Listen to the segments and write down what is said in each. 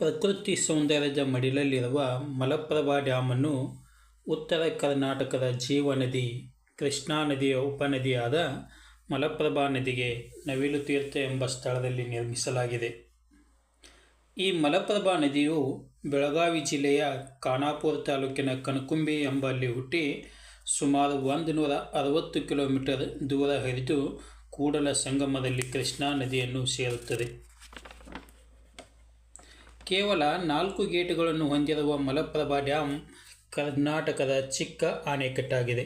ಪ್ರಕೃತಿ ಸೌಂದರ್ಯದ ಮಡಿಲಲ್ಲಿರುವ ಮಲಪ್ರಭಾ ಡ್ಯಾಮನ್ನು ಉತ್ತರ ಕರ್ನಾಟಕದ ಜೀವನದಿ ಕೃಷ್ಣಾ ನದಿಯ ಉಪನದಿಯಾದ ಮಲಪ್ರಭಾ ನದಿಗೆ ನವಿಲು ತೀರ್ಥ ಎಂಬ ಸ್ಥಳದಲ್ಲಿ ನಿರ್ಮಿಸಲಾಗಿದೆ. ಈ ಮಲಪ್ರಭಾ ನದಿಯು ಬೆಳಗಾವಿ ಜಿಲ್ಲೆಯ ಖಾನಾಪುರ ತಾಲೂಕಿನ ಕಣಕುಂಬಿ ಎಂಬಲ್ಲಿ ಹುಟ್ಟಿ ಸುಮಾರು ಒಂದು ನೂರ ಅರವತ್ತು ಕಿಲೋಮೀಟರ್ ದೂರ ಹರಿದು ಕೂಡಲ ಸಂಗಮದಲ್ಲಿ ಕೃಷ್ಣಾ ನದಿಯನ್ನು ಸೇರುತ್ತದೆ. ಕೇವಲ ನಾಲ್ಕು ಗೇಟುಗಳನ್ನು ಹೊಂದಿರುವ ಮಲಪ್ರಭಾ ಡ್ಯಾಮ್ ಕರ್ನಾಟಕದ ಚಿಕ್ಕ ಆಣೆಕಟ್ಟಾಗಿದೆ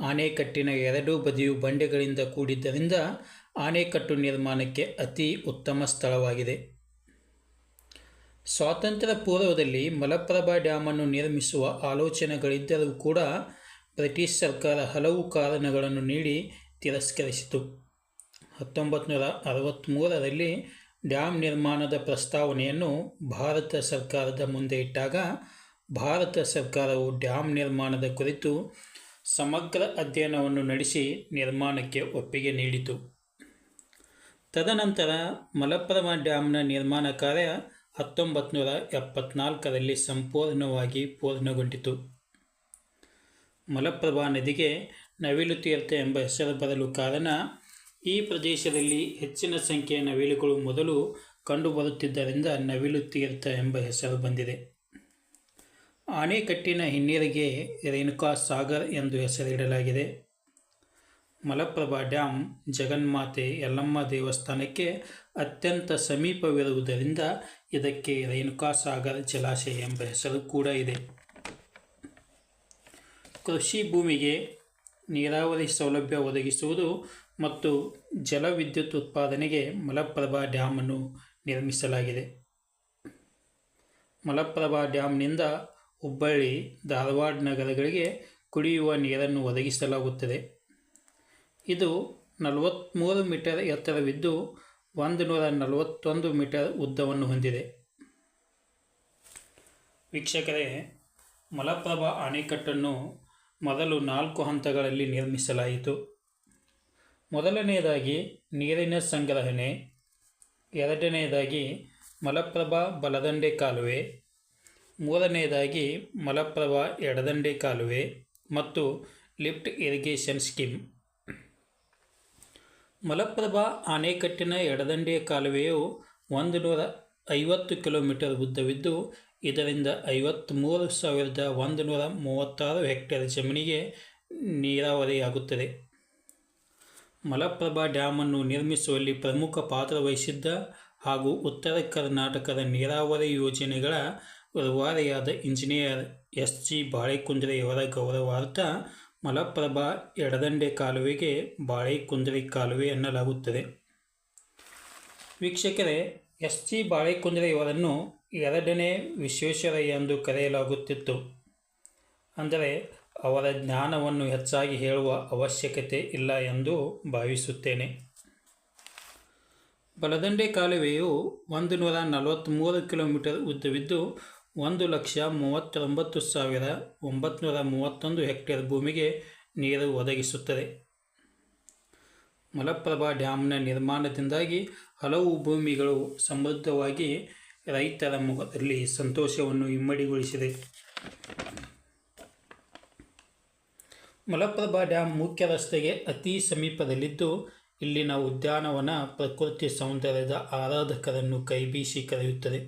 ಆಣೆಕಟ್ಟಿನ ಎರಡೂ ಬದಿಯು ಬಂಡೆಗಳಿಂದ ಕೂಡಿದ್ದರಿಂದ ಆಣೆಕಟ್ಟು ನಿರ್ಮಾಣಕ್ಕೆ ಅತಿ ಉತ್ತಮ ಸ್ಥಳವಾಗಿದೆ. ಸ್ವಾತಂತ್ರ್ಯ ಪೂರ್ವದಲ್ಲಿ ಮಲಪ್ರಭಾ ಡ್ಯಾಮನ್ನು ನಿರ್ಮಿಸುವ ಆಲೋಚನೆಗಳಿದ್ದರೂ ಕೂಡ ಬ್ರಿಟಿಷ್ ಸರ್ಕಾರ ಹಲವು ಕಾರಣಗಳನ್ನು ನೀಡಿ ತಿರಸ್ಕರಿಸಿತು. ಹತ್ತೊಂಬತ್ತು ನೂರ ಅರವತ್ತ್ಮೂರರಲ್ಲಿ ಡ್ಯಾಮ್ ನಿರ್ಮಾಣದ ಪ್ರಸ್ತಾವನೆಯನ್ನು ಭಾರತ ಸರ್ಕಾರದ ಮುಂದೆ ಇಟ್ಟಾಗ, ಭಾರತ ಸರ್ಕಾರವು ಡ್ಯಾಮ್ ನಿರ್ಮಾಣದ ಕುರಿತು ಸಮಗ್ರ ಅಧ್ಯಯನವನ್ನು ನಡೆಸಿ ನಿರ್ಮಾಣಕ್ಕೆ ಒಪ್ಪಿಗೆ ನೀಡಿತು. ತದನಂತರ ಮಲಪ್ರಭಾ ಡ್ಯಾಮ್ನ ನಿರ್ಮಾಣ ಕಾರ್ಯ ಹತ್ತೊಂಬತ್ತು ನೂರ ಎಪ್ಪತ್ನಾಲ್ಕರಲ್ಲಿ ಸಂಪೂರ್ಣವಾಗಿ ಪೂರ್ಣಗೊಂಡಿತು. ಮಲಪ್ರಭಾ ನದಿಗೆ ನವಿಲು ತೀರ್ಥ ಎಂಬ ಹೆಸರು ಬರಲು ಕಾರಣ ಈ ಪ್ರದೇಶದಲ್ಲಿ ಹೆಚ್ಚಿನ ಸಂಖ್ಯೆಯ ನವಿಲುಗಳು ಮೊದಲು ಕಂಡುಬರುತ್ತಿದ್ದರಿಂದ ನವಿಲು ತೀರ್ಥ ಎಂಬ ಹೆಸರು ಬಂದಿದೆ. ಆಣೆಕಟ್ಟಿನ ಹಿನ್ನೀರಿಗೆ ರೇಣುಕಾ ಸಾಗರ್ ಎಂದು ಹೆಸರಿಡಲಾಗಿದೆ. ಮಲಪ್ರಭಾ ಡ್ಯಾಮ್ ಜಗನ್ಮಾತೆ, ಯಲ್ಲಮ್ಮ ದೇವಸ್ಥಾನಕ್ಕೆ ಅತ್ಯಂತ ಸಮೀಪವಿರುವುದರಿಂದ ಇದಕ್ಕೆ ರೇಣುಕಾ ಸಾಗರ್ ಜಲಾಶಯ ಎಂಬ ಹೆಸರು ಕೂಡ ಇದೆ. ಕೃಷಿ ಭೂಮಿಗೆ ನೀರಾವರಿ ಸೌಲಭ್ಯ ಒದಗಿಸುವುದು ಮತ್ತು ಜಲವಿದ್ಯುತ್ ಉತ್ಪಾದನೆಗೆ ಮಲಪ್ರಭಾ ಡ್ಯಾಮನ್ನು ನಿರ್ಮಿಸಲಾಗಿದೆ. ಮಲಪ್ರಭಾ ಡ್ಯಾಮ್ನಿಂದ ಹುಬ್ಬಳ್ಳಿ, ಧಾರವಾಡ ನಗರಗಳಿಗೆ ಕುಡಿಯುವ ನೀರನ್ನು ಒದಗಿಸಲಾಗುತ್ತದೆ. ಇದು ನಲವತ್ತ್ಮೂರು ಮೀಟರ್ ಎತ್ತರವಿದ್ದು ಒಂದು ನೂರ ನಲವತ್ತೊಂದು ಮೀಟರ್ ಉದ್ದವನ್ನು ಹೊಂದಿದೆ. ವೀಕ್ಷಕರೇ, ಮಲಪ್ರಭಾ ಅಣೆಕಟ್ಟನ್ನು ಮೊದಲು ನಾಲ್ಕು ಹಂತಗಳಲ್ಲಿ ನಿರ್ಮಿಸಲಾಯಿತು. ಮೊದಲನೆಯದಾಗಿ ನೀರಿನ ಸಂಗ್ರಹಣೆ, ಎರಡನೆಯದಾಗಿ ಮಲಪ್ರಭಾ ಬಲದಂಡೆ ಕಾಲುವೆ, ಮೂರನೆಯದಾಗಿ ಮಲಪ್ರಭಾ ಎಡದಂಡೆ ಕಾಲುವೆ ಮತ್ತು ಲಿಫ್ಟ್ ಇರಿಗೇಷನ್ ಸ್ಕೀಮ್. ಮಲಪ್ರಭಾ ಅಣೆಕಟ್ಟಿನ ಎಡದಂಡೆಯ ಕಾಲುವೆಯು ಒಂದು ನೂರ ಐವತ್ತು ಕಿಲೋಮೀಟರ್ ಉದ್ದವಿದ್ದು, ಇದರಿಂದ ಐವತ್ತ್ಮೂರು ಸಾವಿರದ ಒಂದು ನೂರ ಮೂವತ್ತಾರು ಹೆಕ್ಟೇರ್ ಜಮೀನಿಗೆ ನೀರಾವರಿಯಾಗುತ್ತದೆ. ಮಲಪ್ರಭಾ ಡ್ಯಾಮನ್ನು ನಿರ್ಮಿಸುವಲ್ಲಿ ಪ್ರಮುಖ ಪಾತ್ರ ವಹಿಸಿದ್ದ ಹಾಗೂ ಉತ್ತರ ಕರ್ನಾಟಕದ ನೀರಾವರಿ ಯೋಜನೆಗಳ ರೂವಾರಿಯಾದ ಇಂಜಿನಿಯರ್ ಎಸ್ ಜಿ ಬಾಳೆಕುಂದ್ರೆಯವರ ಗೌರವಾರ್ಥ ಮಲಪ್ರಭಾ ಎಡದಂಡೆ ಕಾಲುವೆಗೆ ಬಾಳೆಕುಂದ್ರೆ ಕಾಲುವೆ ಎನ್ನಲಾಗುತ್ತದೆ. ವೀಕ್ಷಕರೇ, ಎಸ್ ಜಿ ಬಾಳೆಕುಂದ್ರೆಯವರನ್ನು ಎರಡನೇ ವಿಶ್ವೇಶ್ವರಯ್ಯ ಎಂದು ಕರೆಯಲಾಗುತ್ತಿತ್ತು. ಅಂದರೆ ಅವರ ಜ್ಞಾನವನ್ನು ಹೆಚ್ಚಾಗಿ ಹೇಳುವ ಅವಶ್ಯಕತೆ ಇಲ್ಲ ಎಂದು ಭಾವಿಸುತ್ತೇನೆ. ಬಲದಂಡೆ ಕಾಲುವೆಯು ಒಂದು ನೂರ ನಲವತ್ತ್ಮೂರು ಕಿಲೋಮೀಟರ್ ಉದ್ದವಿದ್ದು, ಒಂದು ಲಕ್ಷ ಮೂವತ್ತೊಂಬತ್ತು ಸಾವಿರ ಒಂಬತ್ತುನೂರ ಮೂವತ್ತೊಂದು ಹೆಕ್ಟೇರ್ ಭೂಮಿಗೆ ನೀರು ಒದಗಿಸುತ್ತದೆ. ಮಲಪ್ರಭಾ ಡ್ಯಾಮ್ನ ನಿರ್ಮಾಣದಿಂದಾಗಿ ಹಲವು ಭೂಮಿಗಳು ಸಮೃದ್ಧವಾಗಿ ರೈತರ ಮುಖದಲ್ಲಿ ಸಂತೋಷವನ್ನು ಇಮ್ಮಡಿಗೊಳಿಸಿದೆ. ಮಲಪ್ರಭಾ ಡ್ಯಾಮ್ ಮುಖ್ಯ ರಸ್ತೆಗೆ ಅತಿ ಸಮೀಪದಲ್ಲಿದ್ದು ಇಲ್ಲಿನ ಉದ್ಯಾನವನ, ಪ್ರಕೃತಿ ಸೌಂದರ್ಯದ ಆರಾಧಕರನ್ನು ಕೈಬೀಸಿ ಕರೆಯುತ್ತದೆ.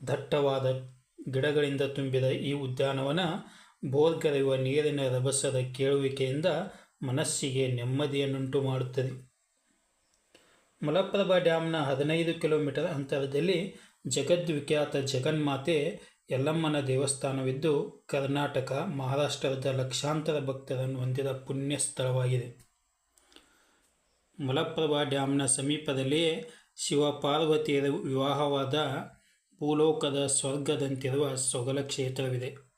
ದಟ್ಟವಾದ ಗಿಡಗಳಿಂದ ತುಂಬಿದ ಈ ಉದ್ಯಾನವನ ಬೋರ್ಗರೆಯುವ ನೀರಿನ ರಭಸದ ಕೇಳುವಿಕೆಯಿಂದ ಮನಸ್ಸಿಗೆ ನೆಮ್ಮದಿಯನ್ನುಂಟು ಮಾಡುತ್ತದೆ. ಮಲಪ್ರಭಾ ಡ್ಯಾಮ್ನ ಹದಿನೈದು ಕಿಲೋಮೀಟರ್ ಅಂತರದಲ್ಲಿ ಜಗದ್ವಿಖ್ಯಾತ ಜಗನ್ಮಾತೆ ಯಲ್ಲಮ್ಮನ ದೇವಸ್ಥಾನವಿದ್ದು ಕರ್ನಾಟಕ ಮಹಾರಾಷ್ಟ್ರದ ಲಕ್ಷಾಂತರ ಭಕ್ತರನ್ನು ಹೊಂದಿದ ಪುಣ್ಯ ಸ್ಥಳವಾಗಿದೆ. ಮಲಪ್ರಭಾ ಡ್ಯಾಮ್ನ ಸಮೀಪದಲ್ಲಿಯೇ ಶಿವ ಪಾರ್ವತಿಯರ ವಿವಾಹವಾದ ಭೂಲೋಕದ ಸ್ವರ್ಗದಂತಿರುವ ಸೊಗಲ ಕ್ಷೇತ್ರವಿದೆ.